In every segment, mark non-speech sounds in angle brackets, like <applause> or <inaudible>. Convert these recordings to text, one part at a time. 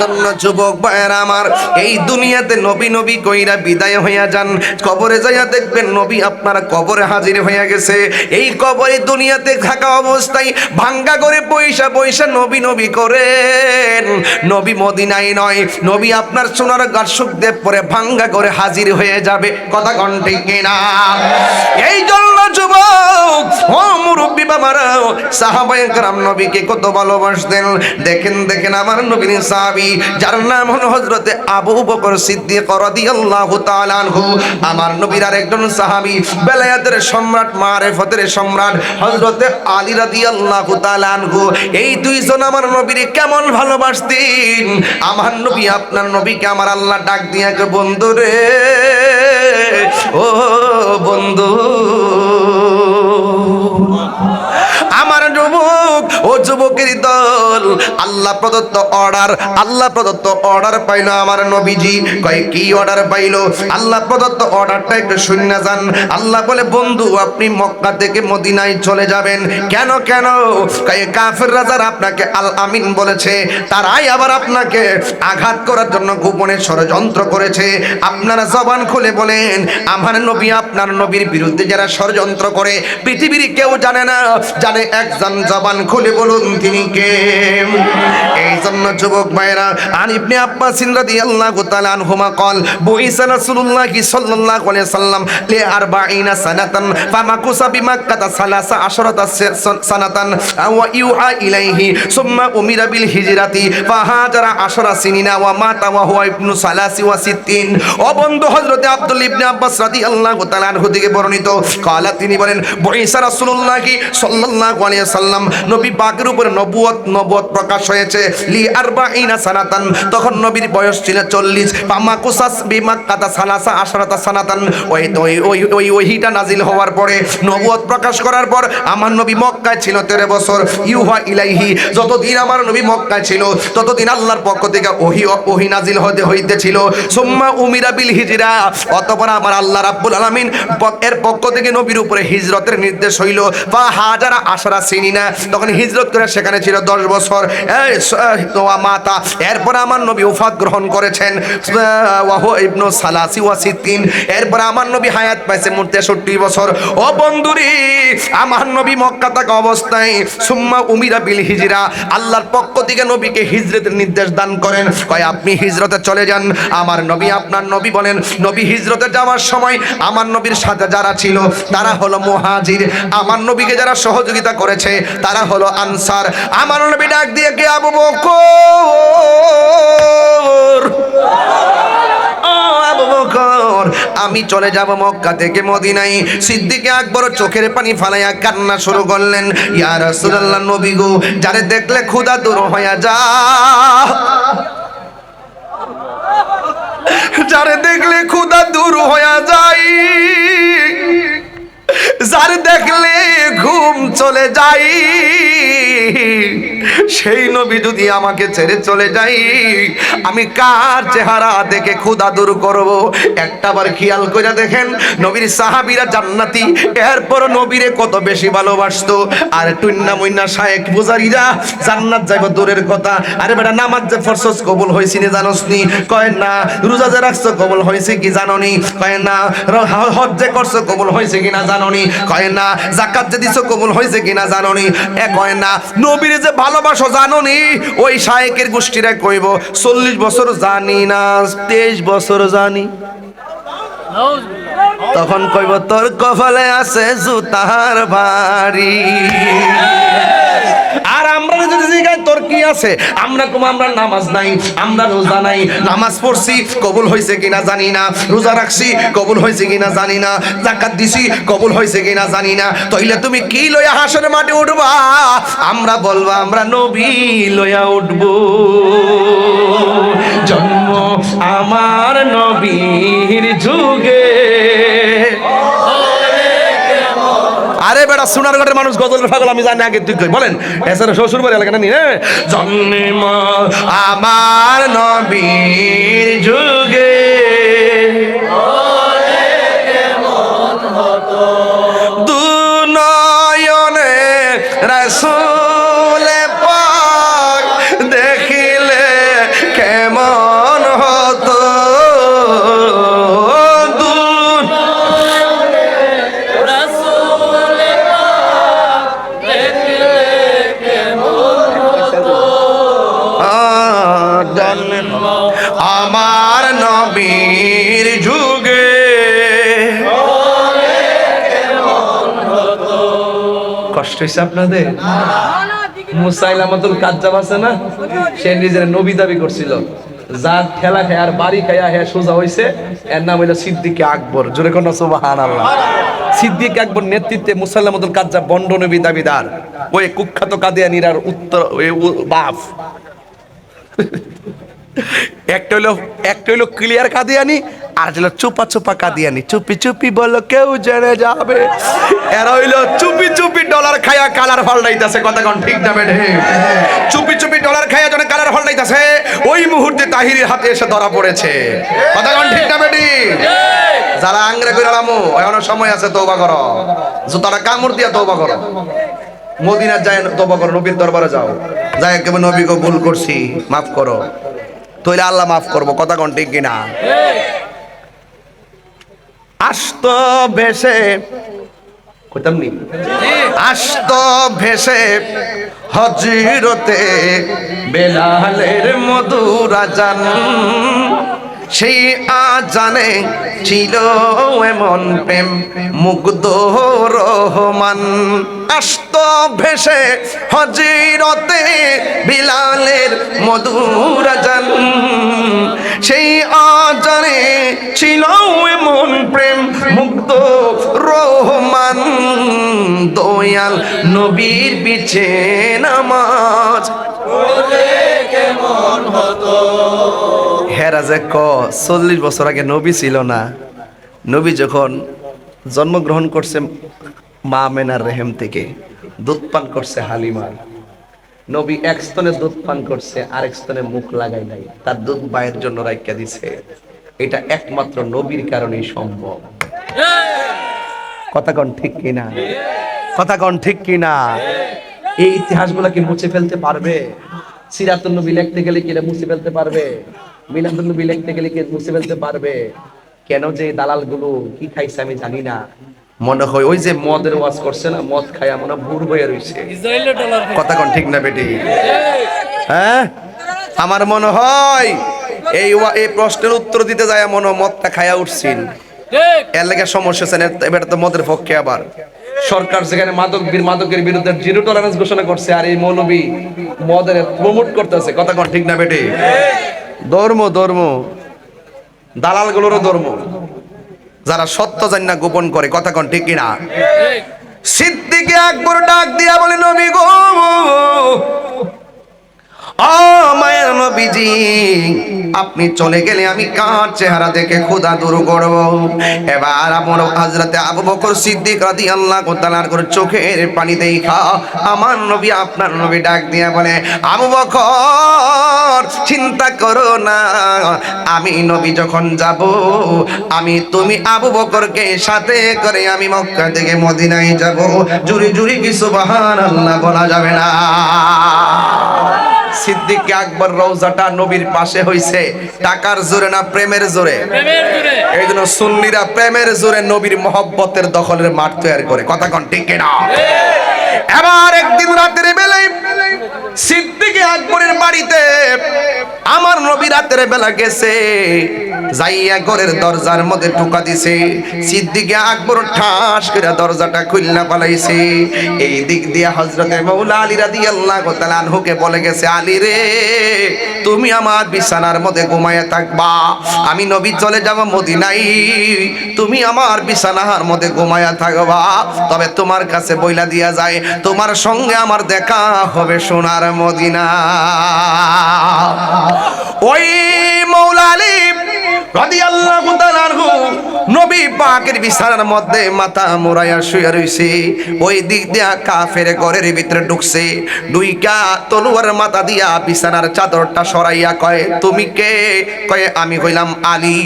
জন্য যুবক ভাইয়ের আমার, এই দুনিয়াতে নবী নবী কইরা বিদায় হইয়া যান। কবরে যাইয়া দেখবেন নবী আপনার কবরে হাজির হইয়া গেছে। এই কবরে দুনিয়াতে থাকা অবস্থায় ভাঙ্গা করে পয়সা পয়সা নবী নবী করেন। নবী মদিনাই নয়, নবী আপনার সোনার গার্ষক দেব পরে ভাঙ্গা করে হাজির হয়ে যাবে। কথা কণ্ঠে কেনা? এই জন্য যুবক, ও মুরব্বী বাবারাও, সাহাবায়ে গ্রাম নবীকে কত ভালোবাসতেন। দেখেন দেখেন আমার নবীন সাহাবি যার নাম হলো হযরতে আবু বকর সিদ্দিক রাদিয়াল্লাহু তাআলা আনহু। আমার নবীর আর আরেকজন সাহাবী, বেলায়েতের সম্রাট, মারেফতের সম্রাট হযরতে আলী রাদিয়াল্লাহু তাআলা আনহু। এই দুইজন আমার নবীর কেমন ভালোবাসতেন? আমার নবী, আপনার নবীকে আমার আল্লাহ ডাক দিয়ে বন্ধু রে, ও বন্ধু ও যুবকের দল, আল্লাহ প্রদত্ত অর্ডার আল্লাহ প্রদত্ত অর্ডার পাইলো আমার নবীজি। কয়, কি অর্ডার পাইলো? আল্লাহ প্রদত্ত অর্ডারটা একটু শূন্য যান। আল্লাহ বলে, বন্ধু, আপনি মক্কা থেকে মদিনায় চলে যাবেন। কেন কেন? কয় কাফের রাজার আপনাকে আল আমিন বলেছে, তারাই আবার আপনাকে আঘাত করার জন্য গোপনে ষড়যন্ত্র করেছে। আপনারা জবান খুলে বলেন, আমার নবী আপনার নবীর বিরুদ্ধে যারা ষড়যন্ত্র করে, পৃথিবীর কেউ জানে না, জানে একজন জবান খুলে বলুন তিনি কে? জন্য যুবক ভাইরা আর ইবনে আব্বাস রাদিয়াল্লাহু তাআলা আনহুমা قال بوئس رسول الله صلى الله عليه وسلم لأربعين سنة فمكث بمكة ثلاث عشرة سنة ويوحى إليه ثم أمر بالهجرة فهاجر عشر سنين ومات وهو ابن ثلاث وستين ও বন্ধু হযরতে আব্দুল ইবনে আব্বাস রাদিয়াল্লাহু তাআলা আনহু থেকে বর্ণিত قال তিনি বলেন বইসা রাসূলুল্লাহ সাল্লাল্লাহু আলাইহি সাল্লাম নবী পাকের উপরে নবুয়ত নবুয়ত প্রকাশ হয়েছে লি আরবাইনা সানাতান। তখন নবীর বয়স ছিল 40 পামাকুসাস বিমাক্কাতা সালাসা আশরাতা সানাতান। ওই ওই ওই ওহিটা নাজিল হওয়ার পরে নবুয়ত প্রকাশ করার পর আমার নবী মক্কায় ছিল 13 বছর। ইউহা ইলাইহি। যতদিন আমার নবী মক্কায় ছিল, ততদিন আল্লাহর পক্ষ থেকে ওহি ওহি নাজিল হতে হইতেছিল। সুম্মা উমিরা বিল হিজরা। অতঃপর আমার আল্লাহ রাব্বুল আলামিন এর পক্ষ থেকে নবীর উপরে হিজরতের নির্দেশ হইল। বা হাজারা আশরা সিনিনা। তখন হিজরত করে সেখানে ছিল দশ বছর। ওয়া মাতা। এরপর আমার নবী উফাত গ্রহণ করেছেন। ওয়াহু ইবনু সালাসি ওয়া সিদ্দিন এরপর আমার নবী হায়াত পাইছে মোট তেষট্টি বছর। ও বন্ধুরি, আমার নবী মক্কা থাকা অবস্থায় সুম্মা উমিরা বিল হিজরা, আল্লাহর পক্ষ থেকে নবীকে হিজরতের নির্দেশ দান করেন। কয়, আপনি হিজরতে চলে যান। আমার নবী আপনার নবী বলেন, নবী হিজরতে যাওয়ার সময় আমার নবীর সাথে যারা ছিল, তারা হলো মুহাজির। আমার নবীকে যারা সহযোগিতা করেছে, তারা হলো আনসার। আমার নবী ডাক দিয়ে কে আবু বকর? আমি চলে যাব মক্কা থেকে মদিনায়। সিদ্দিকে আকবর চোখের পানি ফালাইয়া কান্না শুরু করলেন। ইয়া রাসূলুল্লাহ নবী গো, যারে দেখলে ক্ষুধা দূর হইয়া যা। যারে দেখলে ক্ষুধা দূর হইয়া যায় যার দেখলে ঘুম চলে যাই। সেই নবী যদি আমাকে ছেড়ে চলে যাই আমি কার চেহারা দেখে ক্ষুধা দূর করব? একটাবার খেয়াল করে দেখেন, নবীর সাহাবীরা জান্নাতি। এরপর নবীরে কত বেশি ভালোবাসতো। আর টুন্না মুন্না শায়েক বুজারিরা জান্নাত যাইব দূরের কথা। আরে বেটা, নামাজ যে ফরসস কবুল হইছি নি জানোস নি? কয় না, রোজা যে রাখছো কবুল হয়েছে কি কয় না, র- হ- হজ যে করছ কবুল হয়েছে কিনা জানোনি? কয় না জাকাত যে দিছো কবুল হয়েছে কিনা জানোনি? এ কয় না, নবীর যে ভালোবাসো জানোনি? ওই শায়েকের গোষ্ঠীরা কইব চল্লিশ বছর জানি না তেইশ বছর জানি। তখন কইব, তোর কপালে আছে জুতার বাড়ি। আর আমরা যদি জিগাই, তোর কি আছে? আমরা কম আমরা নামাজ নাই, আমরা রোজা নাই। নামাজ পড়ছি, কবুল হয়েছে কিনা জানি না। রোজা রাখছি, কবুল হয়েছে কিনা জানি না। জাকাত দিছি, কবুল হয়েছে কিনা জানি না। তইলে তুমি কি লইয়া হাসনের মাঠে উঠবা? আমরা বলবা, আমরা নবী লইয়া উঠবো। জন্ম আমার নবীর যুগে। আরে বেটা সোনারগড়ের মানুষ পাগল, আমি জানি আগে তুই বলেন শ্বশুর বাড়ি এলাকা নি। আমার নবীর যুগে। দু নয়নে রাসূল কষ্ট হয়েছে আপনাদের? মুসাইলামাতুল কাজ্জাব আছে না? সে নিজের নবী দাবি করছিল যার খেলা খায় আর বাড়ি খায়া হ্যাঁ সোজা হইছে। এর নাম হইল সিদ্দিক আকবর। জোরে কোন সুবাহান আল্লাহ সিদ্দিক আকবর নেতৃত্বে মুসাইলামাতুল কাজ্জাব বন্ড নবী দাবিদার। ওই কুখ্যাত কাদিয়ানিরার উত্তর বাপ। <laughs> একটা হইল একটা হইল ক্লিয়ার কাদিয়ানি আর হইল চুপা চুপা কাদিয়ানি। চুপি চুপি বলল, কেউ জেনে যাবে। এরা হইল চুপি চুপি ডলার খায়া কালার ফাল্টাইতাছে কথা কোন ঠিক না বেঠে? চুপি চুপি ডলার খায়া যখন কালার ফাল্টাইতাছে ওই মুহূর্তে তাহিরের হাতে এসে ধরা পড়েছে। কথা কোন ঠিক না বেটি যারা আংরে করে আলামু এখনও সময় আছে তৌবা করো। জুতাটা কামড় দিয়া তৌবা করো। মদিনার যায় তবা করো, নবীর দরবারে যাও। যাই কেমন নবীকে ভুল করছি, মাফ করো। তৈলে আল্লাহ মাফ করব, কথা কোন ঠিক কিনা? আস্ত ভেসে করতাম নি? আস্ত ভেসে হজিরতে বেলালের মধুরা জান সেই আজানে ছিল এমন প্রেম, মুগ্ধ রহমান। আস্ত ভেসে হজিরতে বিলালের মধুর জান সেই আজানে ছিল এমন প্রেম, মুগ্ধ রহমান। দয়াল নবীর পিছে নামাজ। হেরা যে ক, চল্লিশ বছর আগে নবী ছিল না। নবী যখন জন্মগ্রহণ করছে মা মেনার রেহেম থেকে, দুধ পান করছে হালিমার নবী এক স্তনে দুধ পান করছে, আরেক স্তনে মুখ লাগাই নাই। তার দুধ বায়ের জন্য রাইখা দিছে। এটা একমাত্র নবীর কারণেই সম্ভব। কথা কন ঠিক কিনা? কথা কন ঠিক কিনা? এই ইতিহাসগুলো কি মুছে ফেলতে পারবে? সিরাতুল নবী লিখতে গেলে কি মুছে ফেলতে পারবে? মিলাদুল নবী লিখতে গেলে কি মুছে ফেলতে পারবে। কেন যে দালালগুলো কি খাইছে আমি জানি না। মনে হয় ওই যে মদের ওয়াজ করছে না মদ খায়া মনে ভুর বইয়া রইছে। কথা কন ঠিক না বেটি? হ্যাঁ? আমার মনে হয় এই এই প্রশ্নের উত্তর দিতে যায় মনে মদটা খায়া উঠছেন। এর লেগে সমস্যা না, এবার তো মদের পক্ষে আবার। সরকার যেখানে মাদক মাদকের বিরুদ্ধে জিরো টলারেন্স ঘোষণা করছে আর এই মৌলবী মদের প্রমোট করতেছে। কথা কোন ঠিক না বেটে? ধর্ম ধর্ম। দালালগুলোরও ধর্ম। যারা সত্য জানি না গোপন করে। কথা কন ঠিক কিনা? সিদ্দিকে আকবর ডাক দিয়া বলে নবী গো ও মায়ের নবীজি, আপনি চলে গেলে আমি কার চেহারা দেখে খোদা দূর করব? এবার আমার হযরতে আবু বকর সিদ্দিক রাদিয়াল্লাহু তাআলার করে চোখের পানি দেখা আমার নবী আপনার নবী ডাক দিয়ে বলে, আবু বকর, চিন্তা করো না, আমি নবী যখন যাব, আমি তুমি আবু বকরকে সাথে করে আমি মক্কা থেকে মদিনায় যাব। জুরি জুরি কি সুবহানাল্লাহ বলা যাবে না? সিদ্দিক আকবর রওজাটা নবীর পাশে হইছে। টাকার জোরে না প্রেমের জোরে? এই জন্য সুন্নিরা প্রেমের জোরে নবীর মহব্বতের দখলের মাঠ তৈরি করে। কথা কন ঠিক না এবার একদিন রাতের বেলায় সিদ্দিক আকবরের বাড়িতে আমার নবী রাতের বেলা গেছে, যাইয়া ঘরের দরজার মধ্যে ঢুকা দিছে। সিদ্দিকে আকবর ঠাস করে দরজাটা খুলনা পালাইছে। এই দিক দিয়ে হজরতে মৌলা আলী রাদিয়াল্লাহু তাআলা আনহুকে বলে গেছে, আলী রে, তুমি আমার বিছানার মধ্যে ঘুমায়া থাকবা। আমি নবী চলে যাব মদিনাই তুমি আমার বিছানার মধ্যে ঘুমায়া থাকবা। তবে তোমার কাছে বইলা দিয়া যায়, তোমার সঙ্গে আমার দেখা হবে সোনার মদিনা। ওই মৌলা আলী বিছানার মধ্যে মাথা ওই দিক কাফের ঘরের ভিতরে ঢুকছে। মাথা দিয়া বিছানার চাদরটা সরাইয়া কয়, তুমি কে? আমি কইলাম আলী।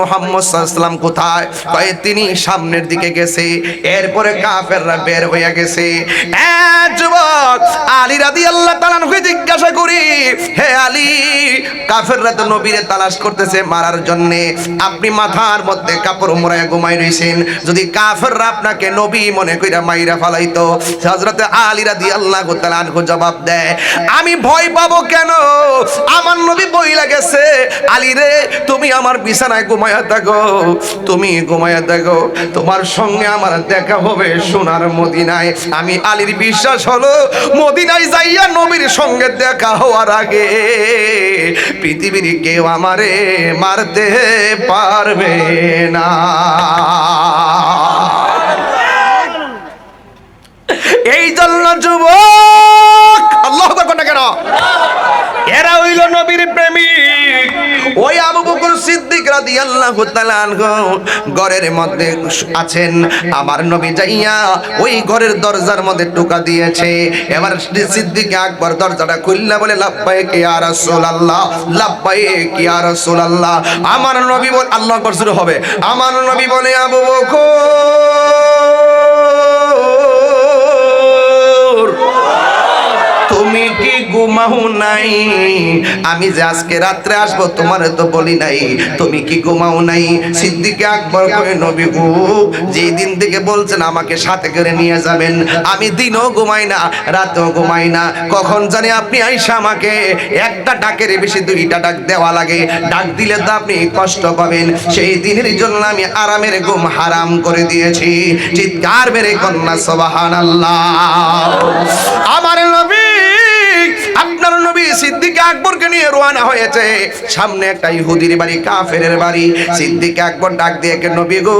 মোহাম্মদ কোথায়? কয়, তিনি সামনের দিকে গেছে। এরপরে কাফেররা বের হইয়া গেছে। যুবক, আলী রাদিয়াল্লাহু তাআলা আনহুকে জিজ্ঞাসা করি, হে আলী? কাফেররা তো নবীরে তালাশ করতেছে, মারার জন্য আপনি মাথার মধ্যে কাপড় মোড়ায় ঘুমাই রইছেন। যদি কাফেররা আপনাকে নবী মনে কইরা মাইরা ফালাইতো, হযরত আলী রাদিয়াল্লাহু তাআলা আনহু জবাব দেয়, আমি ভয় পাবো কেন? আমার নবী বইলা গেছে আলী রে, তুমি আমার বিছানায় ঘুমায়া থাকো। তুমি ঘুমায়া থাকো। তোমার সঙ্গে আমার দেখা হবে সোনার মদিনায়। আমি আলীর বিশ্বাস হলো, মদিনায় যাইয়া নবীর সঙ্গে দেখা হওয়ার আগে পৃথিবীর কেউ আমারে মারতে পারবে না। এই জন্য যুবক, আল্লাহ কেন? এরা হইল নবীর প্রেমিক। ওই আবু বকর সিদ্দিক ঘরের মধ্যে আছেন। আমার নবী যাইয়া ওই ঘরের দরজার মধ্যে দিয়েছে। এবার আকবর দরজাটা খুললা বলে আমার নবী বল, আল্লাহ আকবার, শুরু হবে। আমার নবী বলে, আবু তুমি কি ঘুমাও নাই? আমি যে আজকে রাত্রে আসব, তোমার তো বলি নাই। তুমি কি ঘুমাও নাই? সিদ্দিকে আকবর কয়ে নবী গো, যেই থেকে বলছেন, আমাকে সাথে করে নিয়ে যাবেন। আমি দিনও ঘুমাই না, রাতেও ঘুমাই না। কখন জানি আপনি আইসা আমাকে একটা ডাকের বেশি দুইটা ডাক দেওয়া লাগে। ডাক দিলে তো আপনি কষ্ট পাবেন। সেই দিনের জন্য আমি আরামের ঘুম হারাম করে দিয়েছি। চিৎকার মেরে কন্যা সবাহান আল্লাহ আমার নবী আল্লাহ আপনার নবী সিদ্দিক আকবরকে নিয়ে রওনা হয়েছে। সামনে একটা ইহুদির বাড়ি, কাফেরের বাড়ি। সিদ্দিক আকবর ডাক দিয়ে নবী গো,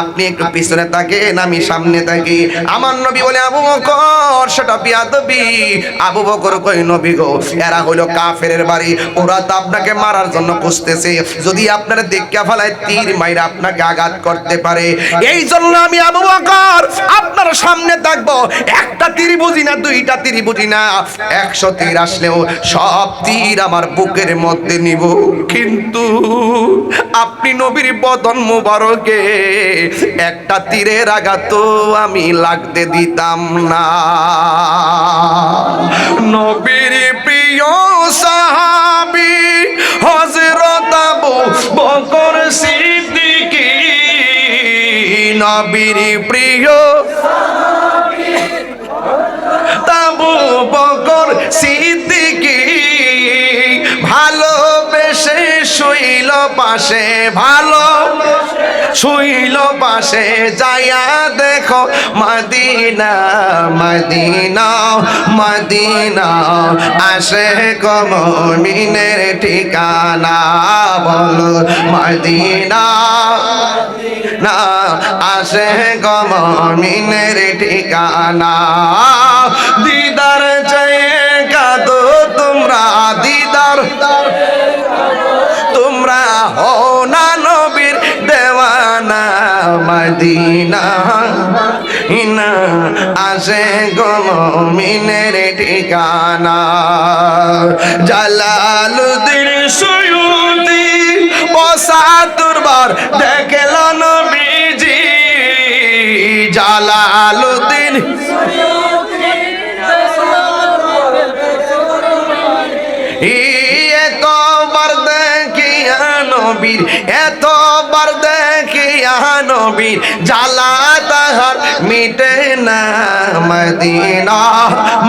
আপনি একটু পিছনে থাকেন আমি সামনে থাকি। আমার নবী বলে, আবু বকর, সেটা বিয়াদবি। আবু বকর কই নবী গো, এরা হলো কাফেরের বাড়ি। ওরা তো আপনাকে মারার জন্য খুঁজতেছে। যদি আপনারা দেখা ফেলায় তীর মাইরা আপনাকে আঘাত করতে পারে। এই জন্য আমি আবু বকর, আপনার সামনে থাকব। একটা তীর বুঝি না, দুইটা তীর বুঝি না, একশো তীর আসলেও সব তীর আমার বুকের মধ্যে নিব। কিন্তু আপনি নবীর বদন মুবারকে একটা তীরের আঘাত আমি লাগতে দিতাম না। নবীর প্রিয় সাহাবি হজরত আবু বকর সিদ্দিকী, নবীর প্রিয় তাবু বকর সিদ্দিকি ভালোবেসে শুইল পাশে ভালো শুইল পাশে, যাইয়া দেখো মদিনা মদিনা মদিনা, আসে কমিনের ঠিকানা, বলো মদিনা। না আসে গমিনের ঠিকানা। দিদার চেয়ে কাদো তোমরা, দিদার। তোমরা হো না নবীর দেওয়ানা মদিনা। ইনা আসে গমিনের ঠিকানা। জালালুদ্দিন সুয়ুতি বসাতুরবার দেখল নবীজি জালালুদ্দিন এতবার দেখিয়া নবীর এতবার দেখিয়া নবীর জালা তাহার মিটে না। মদিনা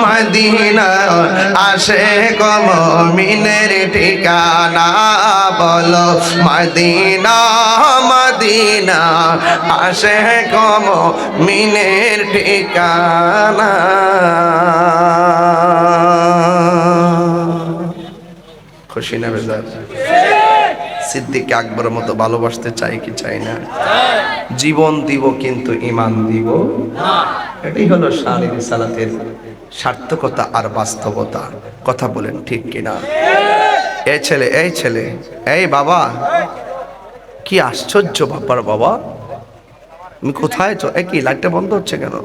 মদিনা, আসে কমিনের ঠিকানা। বলো, মদিনা মদিনা, আসে কম মিনের ঠিকানা। খুশি না বেজার? সিদ্দিক আকবরের মতো ভালোবাসতে চাই কি চাই না? জীবন দিব কিন্তু ইমান দিব এটাই হলো শালীর সালাতের সার্থকতা আর বাস্তবতা। কথা বলেন ঠিক কিনা? এই ছেলে এই ছেলে এই বাবা কি আশ্চর্য ব্যাপার বাবা। তুমি কোথায় চ এ কি লাইটটা বন্ধ হচ্ছে কেন?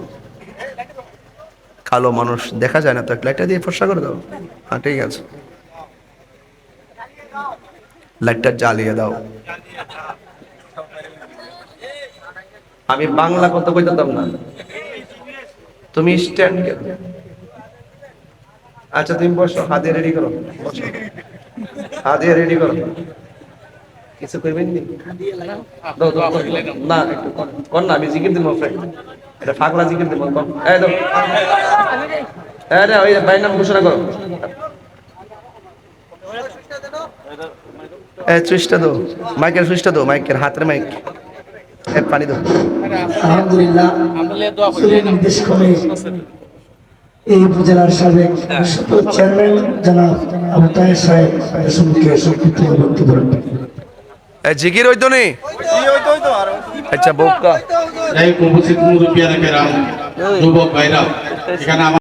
কালো মানুষ দেখা যায় না তো লাইটটা দিয়ে ফর্সা করে দাও। হ্যাঁ ঠিক আছে। লাইটটা জ্বালিয়ে দাও। আমি বাংলা কথা কইতাম না। তুমি স্ট্যান্ড কেন? আচ্ছা তুমি বসো, হাত রেডি করো। বসো। হাত রেডি করো। কিছু করবেন নি? না কর। না, আমি জিকির দিব এটা ফাগলা জিকির দিব এই দাও। এই রে ওই ভাই নাম ঘোষণা করো। সুইচটা দাও। মাইকের সুইচটা দাও, মাইকের হাতের মাইক। এ পানি দাও। আলহামদুলিল্লাহ নির্দেশ এই উপজেলার সাবেক চেয়ারম্যান জনাব আবু তাহের সাহেব সম্মুখে সংক্ষিপ্ত বক্তব্য রাখবেন। হইতো নি? আচ্ছা বউকা এই উপস্থিত মুরব্বিয়ারা কেরাম যুবক ভাইরা এখানে আমার